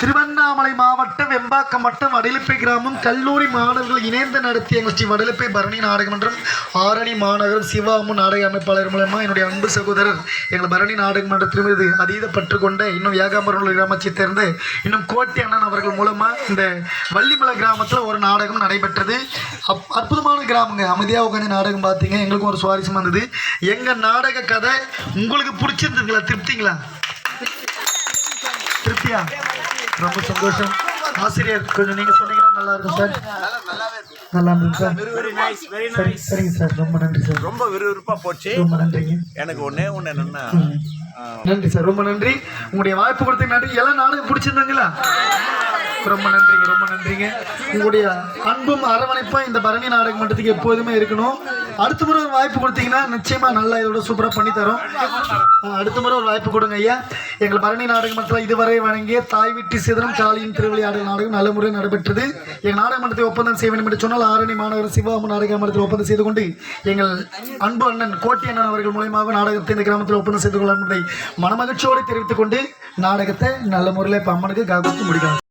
திருவண்ணாமலை மாவட்டம் வெம்பாக்கம் வட்டம் வடலிப்பை கிராமம் கல்லூரி மாணவர்கள் இணைந்து நடத்திய எங்கள் ஸ்ரீ வடலிப்பை பரணி நாடகமன்றம் ஆரணி மாநகரம் சிவாமு நாடக அமைப்பாளர் மூலமாக என்னுடைய அன்பு சகோதரர் எங்கள் பரணி நாடகமன்றத்தின் மீது அதீத பற்று கொண்ட இன்னும் ஏகாம்பரம் கிராமத்தை சேர்ந்த இன்னும் கோட்டை அண்ணன் அவர்கள் மூலமாக இந்த வள்ளிமலை கிராமத்தில் ஒரு நாடகம் நடைபெற்றது. அப் அற்புதமான கிராமங்க. அமைதியாக உட்காந்து நாடகம் பார்த்தீங்க. எங்களுக்கும் ஒரு சுவாரஸ்யம் வந்தது எங்கள் நாடக கதை உங்களுக்கு பிடிச்சிருந்துங்களா திருப்திங்களா? திருப்தியா? ரொம்ப சந்தோஷம். ஆசிரியர் கொஞ்சம் நீங்க சொன்னீங்கன்னா நல்லா இருக்கும் சார். நல்லா இருந்துச்சு சார். சரிங்க சார். ரொம்ப நன்றி சார். ரொம்ப விறுவிறுப்பா போச்சு. ரொம்ப நன்றிங்க. எனக்கு ஒண்ணே ஒண்ணு என்னன்னா நன்றி சார். ரொம்ப நன்றி. உங்களுடைய வாய்ப்பு கொடுத்த நன்றி. எல்லாம் நாடகம் பிடிச்சிருந்தாங்களா? ரொம்ப நன்றிங்க ரொம்ப நன்றிங்க. உங்களுடைய அன்பும் அரவணைப்பும் இந்த பரணி நாடகம் மன்றத்துக்கு எப்போதுமே இருக்கணும். அடுத்த முறை ஒரு வாய்ப்பு கொடுத்தீங்கன்னா நிச்சயமா நல்லா இதோட சூப்பராக பண்ணி தரோம். அடுத்த முறை ஒரு வாய்ப்பு கொடுங்க ஐயா. எங்கள் பரணி நாடக மன்றத்தில் இதுவரை வழங்கிய தாய் விட்டு சிதறம் காளியின் திருவிளையாடல் நாடகம் நல்ல முறையில் நடைபெற்றது. எங்கள் நாடக மன்றத்தை ஒப்பந்தம் செய்ய வேண்டும் என்று சொன்னால் ஆரணி மாநகர சிவாமு நாடக மன்றத்தில் ஒப்பந்தம் செய்து கொண்டு எங்கள் அன்பு அண்ணன் கோட்டி அண்ணன் அவர்கள் மூலியமாக நாடகத்தை இந்த கிராமத்தில் ஒப்பந்தம் செய்து கொள்ள என்பதை மனமகிழ்ச்சியோடு தெரிவித்துக் கொண்டு நாடகத்தை நல்ல முறையில் இப்போ அம்மனுக்கு காத்து முடிக்கலாம்.